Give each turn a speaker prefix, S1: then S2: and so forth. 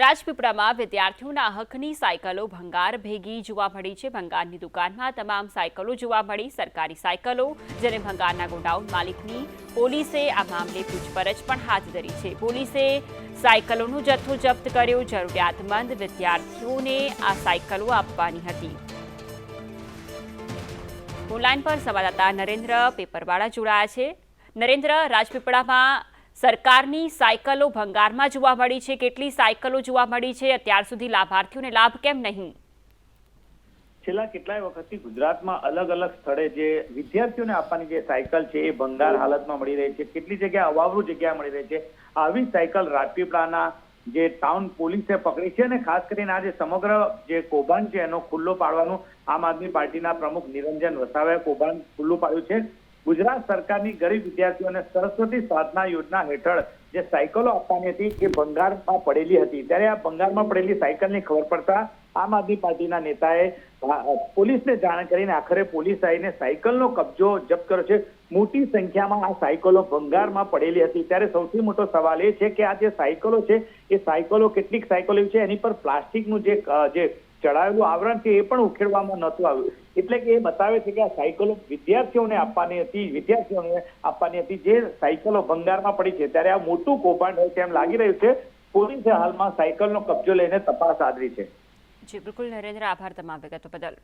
S1: રાજપીપળામાં વિદ્યાર્થીઓના હકની સાયકલો ભંગાર ભેગી જોવા મળી છે. ભંગારની દુકાનમાં તમામ સાયકલો જોવા મળી. સરકારી સાયકલો જેને ભંગારના ગોડાઉન માલિકની પોલીસે આ મામલે પૂછપરછ પણ હાથ ધરી છે. પોલીસે સાયકલોનો જથ્થો જપ્ત કર્યો. જરૂરિયાતમંદ વિદ્યાર્થીઓને આ સાયકલો આપવાની હતી. ઓનલાઈન પર સંવાદદાતા નરેન્દ્ર પેપરવાળા જોડાયા છે. નરેન્દ્ર, રાજપીપળામાં સરકારની સાયકલો ભંગારમાં જોવા મળી છે. કેટલી સાયકલો જોવા મળી છે? અત્યાર સુધી લાભાર્થીઓને લાભ કેમ નહીં?
S2: છેલ્લા કેટલાય વખતથી ગુજરાતમાં અલગ અલગ સ્થળે જે વિદ્યાર્થીઓને આપવાની જે સાયકલ છે, એ ભંગાર હાલતમાં મળી રહી છે. કેટલી જગ્યા અવાવરું જગ્યા મળી રહી છે. આવી સાયકલ રાજપીપળાના જે ટાઉન પોલીસે પકડી છે અને ખાસ કરીને આ જે સમગ્ર જે કૌભાંડ છે, એનો ખુલ્લો પાડવાનું આમ આદમી પાર્ટીના પ્રમુખ નિરંજન વસાવાએ કૌભાંડ ખુલ્લું પાડ્યું છે. ગુજરાત સરકારની ગરીબ વિદ્યાર્થીઓને સરસ્વતી સાધના યોજના હેઠળ જે સાયકલો આપવાની હતી એ ભંગારમાં પડેલી હતી. ત્યારે આ ભંગારમાં પડેલી સાયકલની ખબર પડતા આમ આદમી પાર્ટીના નેતાએ પોલીસને જાણ કરીને આખરે પોલીસ આવીને સાયકલનો કબજો જપ્ત કર્યો છે. મોટી સંખ્યામાં આ સાયકલો ભંગારમાં પડેલી હતી. ત્યારે સૌથી મોટો સવાલ એ છે કે આ જે સાયકલો છે, એ સાયકલો કેટલીક સાયકલો છે? એની પર પ્લાસ્ટિકનું જે જે ચડાવેલું આવરણ છે એ પણ ઉખેડવામાં નહોતું આવ્યું. એટલે કે એ બતાવે છે કે આ સાયકલો વિદ્યાર્થીઓને આપવાની હતી, વિદ્યાર્થીઓને આપવાની હતી. જે સાયકલો ભંગારમાં પડી છે, ત્યારે આ મોટું કૌભાંડ હોય તેમ લાગી રહ્યું છે. પોલીસે હાલમાં સાયકલનો કબજો લઈને તપાસ આદરી છે.
S1: જી, બિલકુલ નરેન્દ્ર, આભાર તમામ વિગતો બદલ.